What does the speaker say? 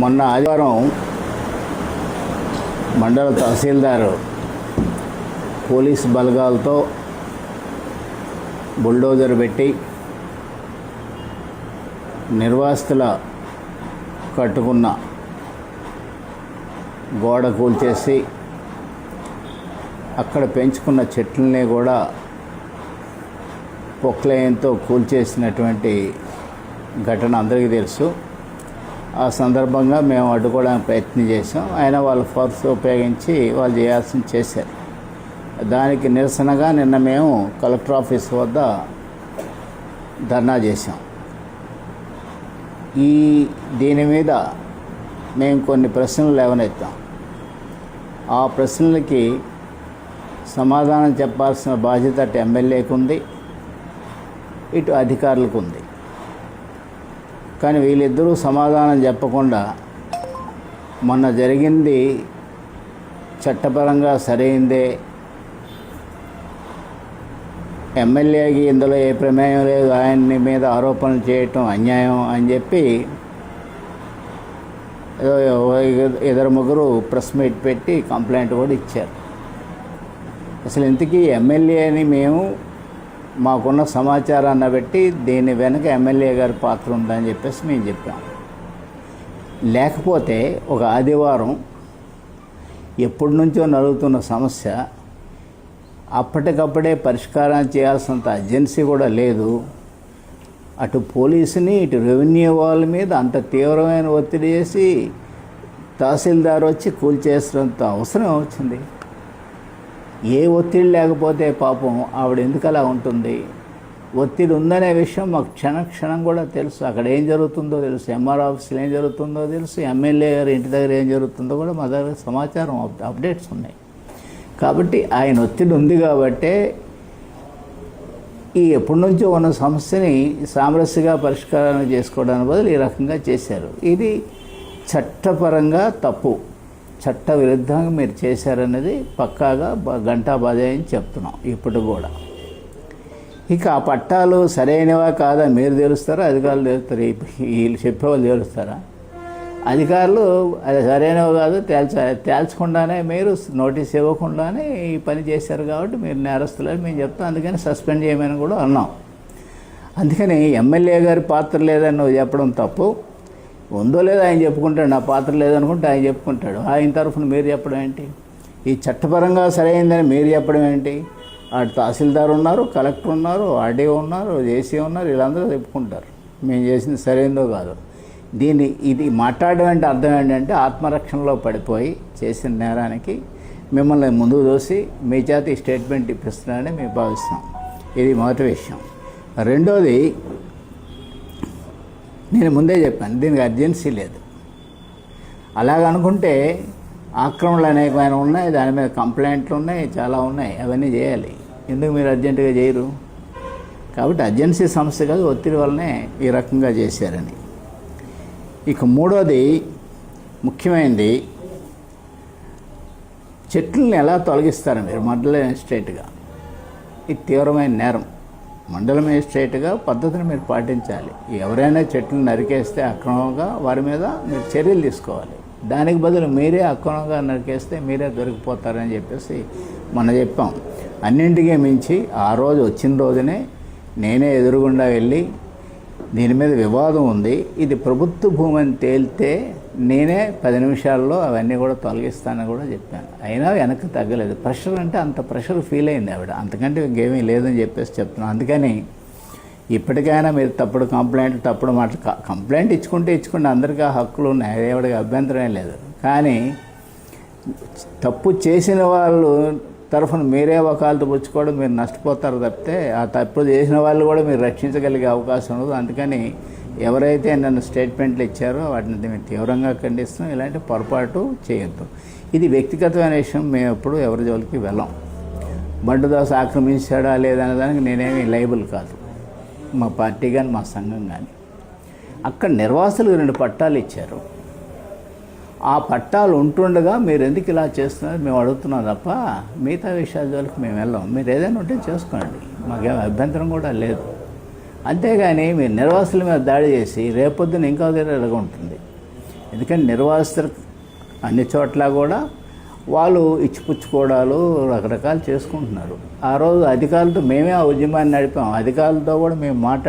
మొన్న ఆదివారం మండల తహసీల్దారు పోలీస్ బలగాలతో బుల్డోజర్ పెట్టి నిర్వాసితుల కట్టుకున్న గోడ కూల్చేసి అక్కడ పెంచుకున్న చెట్లని కూడా పొక్లయంతో కూల్చేసినటువంటి ఘటన అందరికీ తెలుసు. ఆ సందర్భంగా మేము అడ్డుకోవడానికి ప్రయత్నం చేసాం ఆయన వాళ్ళ ఫోర్స్ ఉపయోగించి వాళ్ళు చేయాల్సింది చేశారు. దానికి నిరసనగా నిన్న మేము కలెక్టర్ ఆఫీస్ వద్ద ధర్నా చేశాం. ఈ దీని మీద మేము కొన్ని ప్రశ్నలు లేవనెత్తాం. ఆ ప్రశ్నలకి సమాధానం చెప్పాల్సిన బాధ్యత అటు ఎమ్మెల్యేకు ఉంది ఇటు అధికారులకు ఉంది కానీ వీళ్ళిద్దరూ సమాధానం చెప్పకుండా మొన్న జరిగింది చట్టపరంగా సరైందే. ఎమ్మెల్యేకి ఇందులో ఏ ప్రమేయం లేదు. ఆయన్ని మీద ఆరోపణలు చేయటం అన్యాయం అని చెప్పి ఏదో ఇద్దరు ముగ్గురు ప్రెస్ మీట్ పెట్టి కంప్లైంట్ కూడా ఇచ్చారు. అసలు ఇంతకీ ఎమ్మెల్యేని మేము మాకున్న సమాచారాన్ని బట్టి దీని వెనక ఎమ్మెల్యే గారి పాత్ర ఉందని చెప్పేసి మేము చెప్పాం. లేకపోతే ఒక ఆదివారం ఎప్పటి నుంచో నలుగుతున్న సమస్య అప్పటికప్పుడే పరిష్కారం చేయాల్సినంత అర్జెన్సీ కూడా లేదు. అటు పోలీసుని ఇటు రెవెన్యూ వాళ్ళ మీద అంత తీవ్రమైన ఒత్తిడి చేసి తహసీల్దార్ వచ్చి కూల్చేసినంత అవసరం వచ్చింది ఏ ఒత్తిడి లేకపోతే పాపం ఆవిడ ఎందుకు అలా ఉంటుంది? ఒత్తిడి ఉందనే విషయం మాకు క్షణ క్షణం కూడా తెలుసు. అక్కడ ఏం జరుగుతుందో తెలుసు. ఎంఆర్ ఆఫీస్లో ఏం జరుగుతుందో తెలుసు. ఎమ్మెల్యే గారి ఇంటి దగ్గర ఏం జరుగుతుందో కూడా మా దగ్గర సమాచారం అప్డేట్స్ ఉన్నాయి. కాబట్టి ఆయన ఒత్తిడి ఉంది కాబట్టే ఈ ఎప్పటి నుంచో ఉన్న సమస్యని సామరస్యగా పరిష్కారం చేసుకోవడానికి బదులు ఈ రకంగా చేశారు. ఇది చట్టపరంగా తప్పు. చట్ట విరుద్ధంగా మీరు చేశారనేది పక్కాగా బ- గంటా బాధని చెప్తున్నాం ఇప్పుడు కూడా. ఇక ఆ పట్టాలు సరైనవా కాదా మీరు తెలుస్తారా? అధికారులు తెలుస్తారు వీళ్ళు చెప్పేవాళ్ళు తెలుస్తారా? అధికారులు అది సరైనవి కాదు తేల్చ తేల్చకుండానే మీరు నోటీస్ ఇవ్వకుండానే ఈ పని చేశారు కాబట్టి మీరు నేరస్తులని మేము చెప్తాం. అందుకని సస్పెండ్ చేయమని కూడా అన్నాం. అందుకని ఎమ్మెల్యే గారి పాత్ర లేదని నువ్వు చెప్పడం తప్పు. ఉందో లేదో ఆయన చెప్పుకుంటాడు నా పాత్ర లేదనుకుంటే ఆయన చెప్పుకుంటాడు. ఆయన తరఫున మీరు చెప్పడం ఏంటి? ఈ చట్టపరంగా సరైందని మీరు చెప్పడం ఏంటి? అటు తహసీల్దార్ ఉన్నారు కలెక్టర్ ఉన్నారు ఆర్డీఓ ఉన్నారు ఏసీ ఉన్నారు వీళ్ళందరూ చెప్పుకుంటారు. మేము చేసింది సరైందో కాదు. దీన్ని ఇది మాట్లాడడం అంటే అర్థం ఏంటంటే ఆత్మరక్షణలో పడిపోయి చేసిన నేరానికి మిమ్మల్ని ముందు దోసి మీ చేత ఈ స్టేట్మెంట్ ఇప్పిస్తున్నారని మేము భావిస్తున్నాం ఇది మొదటి విషయం రెండోది నేను ముందే చెప్పాను దీనికి అర్జెన్సీ లేదు. అలాగనుకుంటే ఆక్రమణలు అనేకమైన ఉన్నాయి దాని మీద కంప్లైంట్లు ఉన్నాయి చాలా ఉన్నాయి అవన్నీ చేయాలి. ఎందుకు మీరు అర్జెంటుగా చేయరు? కాబట్టి అర్జెన్సీ సమస్య కాదు ఒత్తిడి వల్లనే ఈ రకంగా చేశారని. ఇక మూడోది ముఖ్యమైనది చెట్లను ఎలా తొలగిస్తారు మీరు మండల మేజిస్ట్రేట్గా ఇది తీవ్రమైన నేరం. మండల మేజిస్ట్రేట్గా పద్ధతిని మీరు పాటించాలి. ఎవరైనా చెట్లను నరికేస్తే అక్రమంగా వారి మీద మీరు చర్యలు తీసుకోవాలి. దానికి బదులు మీరే అక్రమంగా నరికేస్తే మీరే దొరికిపోతారని చెప్పేసి మనం చెప్పాం. అన్నింటికీ మించి ఆ రోజు వచ్చిన రోజునే నేనే ఎదురుగుండా వెళ్ళి దీని మీద వివాదం ఉంది. ఇది ప్రభుత్వ భూమి అని తేలితే నేనే పది నిమిషాల్లో అవన్నీ కూడా తొలగిస్తానని కూడా చెప్పాను. అయినా వెనక్కి తగ్గలేదు. ప్రెషర్ అంటే అంత ప్రెషర్ ఫీల్ అయింది ఆవిడ. అంతకంటే ఇంకేమీ లేదని చెప్పేసి చెప్తున్నాను. అందుకని ఇప్పటికైనా మీరు తప్పుడు కంప్లైంట్ తప్పుడు మాట కంప్లైంట్ ఇచ్చుకుంటే ఇచ్చుకుంటే అందరికీ ఆ హక్కులు ఉన్నాయి. ఎవరికి అభ్యంతరం లేదు. కానీ తప్పు చేసిన వాళ్ళు తరఫున మీరే వకాలతో పుచ్చుకోవడం మీరు నష్టపోతారు తప్పితే ఆ తప్పు చేసిన వాళ్ళు కూడా మీరు రక్షించగలిగే అవకాశం ఉండదు. అందుకని ఎవరైతే నన్ను స్టేట్మెంట్లు ఇచ్చారో వాటిని మేము తీవ్రంగా ఖండిస్తాం ఇలాంటి పొరపాటు చేయొద్దు. ఇది వ్యక్తిగతమైన విషయం. మేము ఎప్పుడు ఎవరి జోలికి వెళ్ళాం. బండుదాస్ ఆక్రమించాడా లేదనే దానికి నేనేమి లైబుల్ కాదు. మా పార్టీ కానీ మా సంఘం కానీ అక్కడ నిర్వాసులకు రెండు పట్టాలు ఇచ్చారు. ఆ పట్టాలు ఉంటుండగా మీరు ఎందుకు ఇలా చేస్తున్నారు? మేము అడుగుతున్నాం తప్ప మిగతా విషయాల జోలికి మేము వెళ్ళాం. మీరు ఏదైనా ఉంటే చేసుకోండి. మాకేం అభ్యంతరం కూడా లేదు. అంతేగాని మీరు నిర్వాసుల మీద దాడి చేసి రేపొద్దున ఇంకా దగ్గర ఉంటుంది. ఎందుకంటే నిర్వాసితులు అన్ని చోట్ల కూడా వాళ్ళు ఇచ్చిపుచ్చుకోవడాలు రకరకాలు చేసుకుంటున్నారు. ఆ రోజు అధికారులతో మేమే ఆ ఉద్యమాన్ని నడిపాం. అధికారులతో కూడా మేము మాట్లాడాం